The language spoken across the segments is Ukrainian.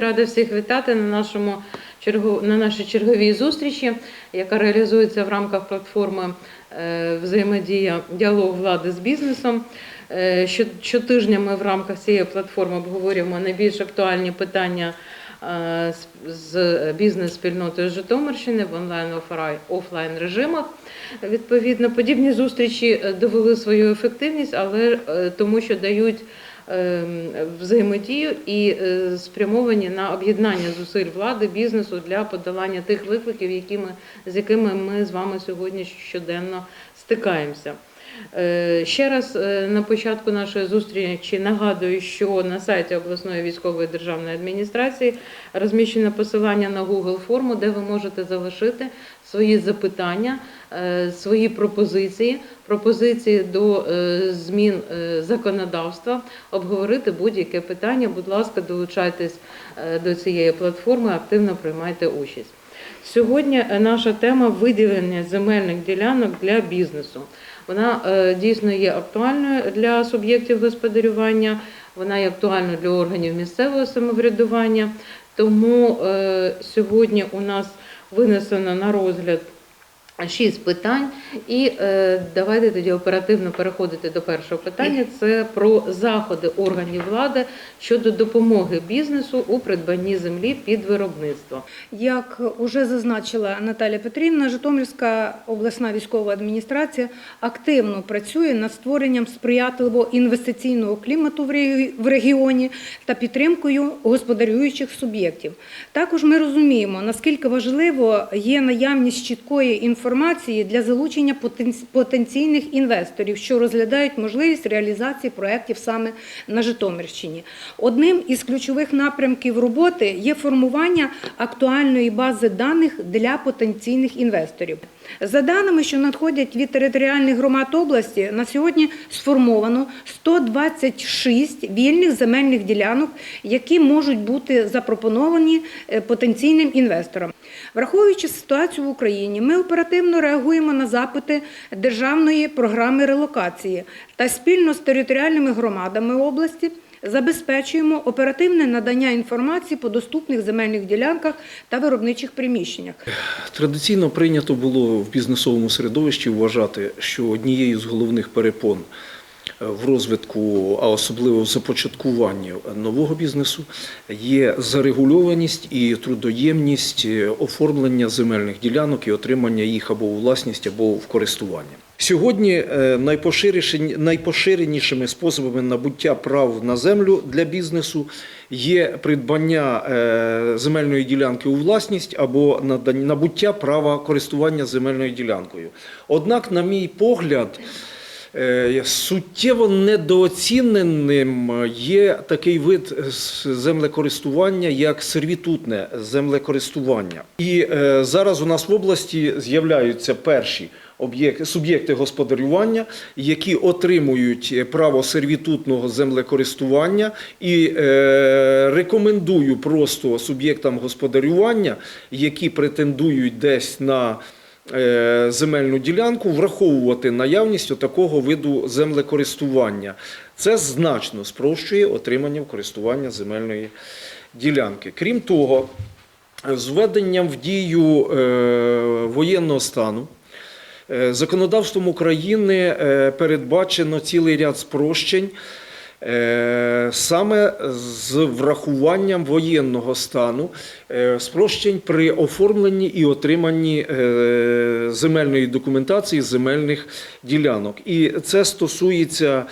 Рада всіх вітати на нашому чергу на нашій черговій зустрічі, яка реалізується в рамках платформи е, взаємодія діалог влади з бізнесом. Е, Що- Щотижня ми в рамках цієї платформи обговорюємо найбільш актуальні питання е, з- бізнес-спільнотою Житомирщини в онлайн офлайн режимах. Відповідно, подібні зустрічі довели свою ефективність, але тому, що дають взаємодію і е, спрямовані на об'єднання зусиль влади, бізнесу для подолання тих викликів, які ми, з якими ми з вами сьогодні щоденно стикаємося. Е, Ще раз е, на початку нашої зустрічі нагадую, що на сайті обласної військової державної адміністрації розміщено посилання на Google форму, де ви можете залишити свої запитання, е, свої пропозиції, пропозиції до змін законодавства, обговорити будь-яке питання. Будь ласка, долучайтесь до цієї платформи, активно приймайте участь. Сьогодні е, наша тема виділення земельних ділянок для бізнесу. Вона е, дійсно є актуальною для суб'єктів господарювання, вона є актуальною для органів місцевого самоврядування. Тому е, сьогодні у нас винесено на розгляд шість питань. І е, давайте тоді оперативно переходити до першого питання. Це про заходи органів влади щодо допомоги бізнесу у придбанні землі під виробництво. Як уже зазначила Наталя Петрівна, Житомирська обласна військова адміністрація активно працює над створенням сприятливого інвестиційного клімату в регіоні та підтримкою господарюючих суб'єктів. Також ми розуміємо, наскільки важливо є наявність чіткої інформації для залучення потенційних інвесторів, що розглядають можливість реалізації проєктів саме на Житомирщині. Одним із ключових напрямків роботи є формування актуальної бази даних для потенційних інвесторів. За даними, що надходять від територіальних громад області, на сьогодні сформовано 126 вільних земельних ділянок, які можуть бути запропоновані е, потенційним інвесторам. Враховуючи ситуацію в Україні, ми оперативно реагуємо на запити державної програми релокації та спільно з територіальними громадами області забезпечуємо оперативне надання інформації по доступних земельних ділянках та виробничих приміщеннях. Традиційно прийнято було в бізнесовому середовищі вважати, що однією з головних перепон в розвитку, а особливо в започаткуванні нового бізнесу, є зарегульованість і трудоємність е, оформлення земельних ділянок і отримання їх або у власність, або в користування. Сьогодні е, найпоширенішими способами набуття прав на землю для бізнесу є придбання е, земельної ділянки у власність або набуття права користування земельною ділянкою. Однак, на мій погляд, суттєво недооціненим є такий вид землекористування, як сервітутне землекористування. І е, зараз у нас в області з'являються перші суб'єкти господарювання, які отримують право сервітутного землекористування, і е, рекомендую просто суб'єктам господарювання, які претендують десь на е, земельну ділянку, враховувати наявність такого виду землекористування. Це значно спрощує отримання в користування земельної ділянки. Крім того, з введенням в дію е, воєнного стану е, законодавством України е, передбачено цілий ряд спрощень. Е, Саме з врахуванням воєнного стану, е, спрощень при оформленні і отриманні е, земельної документації земельних ділянок. І це стосується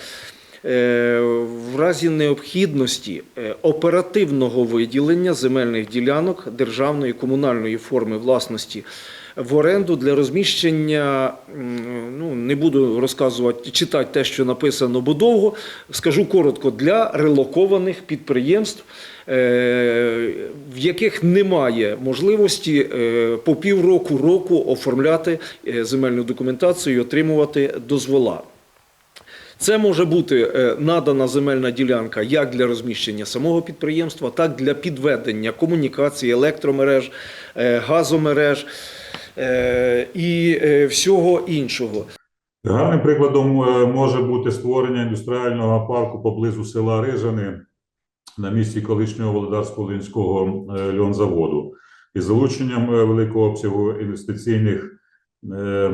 в разі необхідності оперативного виділення земельних ділянок державної комунальної форми власності в оренду для розміщення. Ну не буду розказувати, читати те, що написано, бо довго скажу коротко для релокованих підприємств. е, В яких немає можливості е, по півроку року оформляти е, земельну документацію і отримувати дозвола. Це може бути надана земельна ділянка як для розміщення самого підприємства, так для підведення комунікації, електромереж, газомереж і е, всього іншого. Гарним прикладом е, може бути створення індустріального парку поблизу села Рижани на місці колишнього Володарсько-Волинського е, льонзаводу. Із залученням е, великого обсягу інвестиційних е,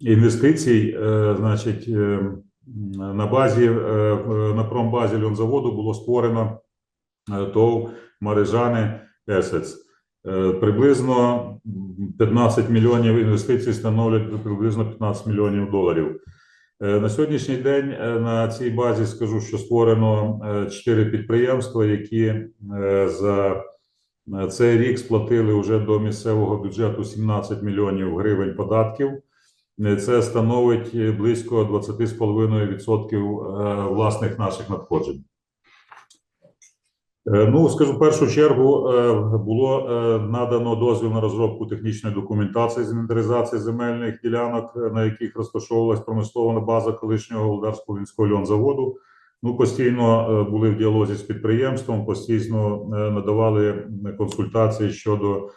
інвестицій, е, значить, е, на базі е, е, на промбазі льонзаводу було створено е, ТОВ Марижани Есец. Е, Приблизно 15 мільйонів інвестицій становлять приблизно 15 мільйонів доларів. Е, На сьогоднішній день е, на цій базі скажу, що створено е, чотири підприємства, які за цей рік сплатили вже до місцевого бюджету 17 мільйонів гривень податків. Це становить близько 20,5% е, власних наших надходжень. Е, Ну, скажу, в першу чергу е, було е, надано дозвіл на розробку технічної документації з інвентаризації земельних ділянок, на яких розташовувалась промислова база колишнього Володарського вінського льонзаводу. Ну, постійно були в діалозі з підприємством, постійно надавали консультації щодо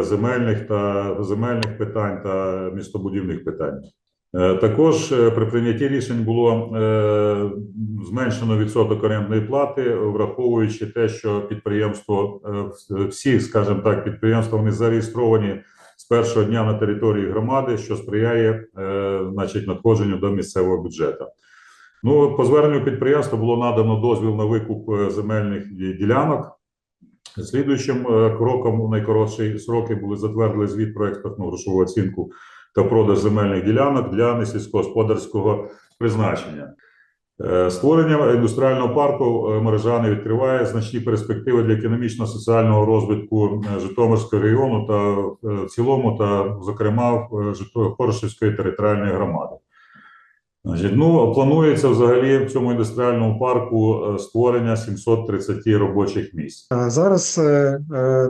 земельних та земельних питань та містобудівних питань. Е, Також е, при прийнятті рішень було е, зменшено відсоток орендної плати, враховуючи те, що підприємство вс- всі, скажімо так, підприємства вони зареєстровані з першого дня на території громади, що сприяє значить, надходженню до місцевого бюджету. Ну, по зверненню підприємства було надано дозвіл на викуп земельних ділянок. Слідуючим кроком найкоротші сроки були затвердили звіт про експертну грошову оцінку та продаж земельних ділянок для несільськогосподарського призначення. Е, Створення індустріального парку е, мережани відкриває значні перспективи для економічно-соціального розвитку е, Житомирського регіону та в цілому, та, зокрема, Хорошівської територіальної громади. Ну, планується взагалі в цьому індустріальному парку створення 730 робочих місць. Зараз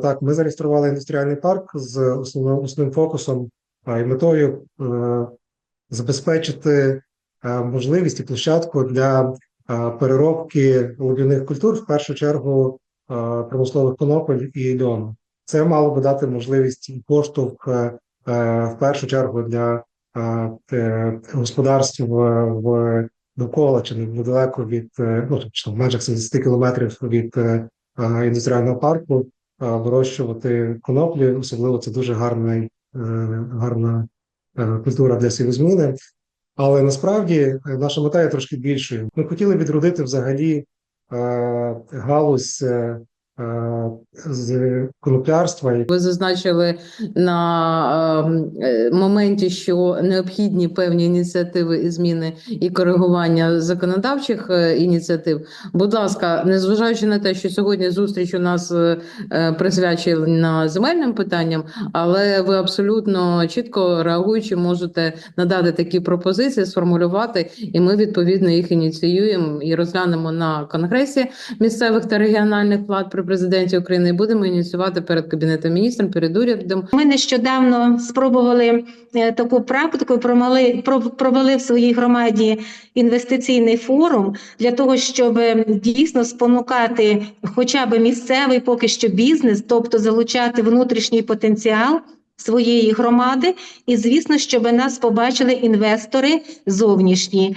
так, ми зареєстрували індустріальний парк з основним, основним фокусом і метою е, забезпечити е, можливість і площадку для е, переробки луб'яних культур, в першу чергу промислових конопель і льону. Це мало би дати можливість і поштовх в першу чергу для господарств в, довкола чи недалеко від ну, тобто в межах 70 кілометрів від індустріального парку вирощувати коноплі, особливо це дуже гарний, гарна е, культура для сівозміни. Але насправді е, наша мета є трошки більшою. Ми хотіли відродити взагалі е, галузь е, е, з коноплярства, Ви зазначили на е, е, моменті, що необхідні певні ініціативи і зміни і коригування законодавчих е, ініціатив. Будь ласка, незважаючи на те, що сьогодні зустріч у нас е, е, присвячена земельним питанням, але ви абсолютно чітко реагуючи, можете надати такі пропозиції, сформулювати, і ми відповідно їх ініціюємо і розглянемо на конгресі місцевих та регіональних влад при президенті України. Будемо ініціювати перед кабінетом міністрів, перед урядом. Ми нещодавно спробували е, таку практику, провели, про- провели в своїй громаді інвестиційний форум для того, щоб е, дійсно спонукати хоча б місцевий поки що бізнес, тобто залучати внутрішній потенціал своєї громади, і звісно, щоб нас побачили інвестори зовнішні.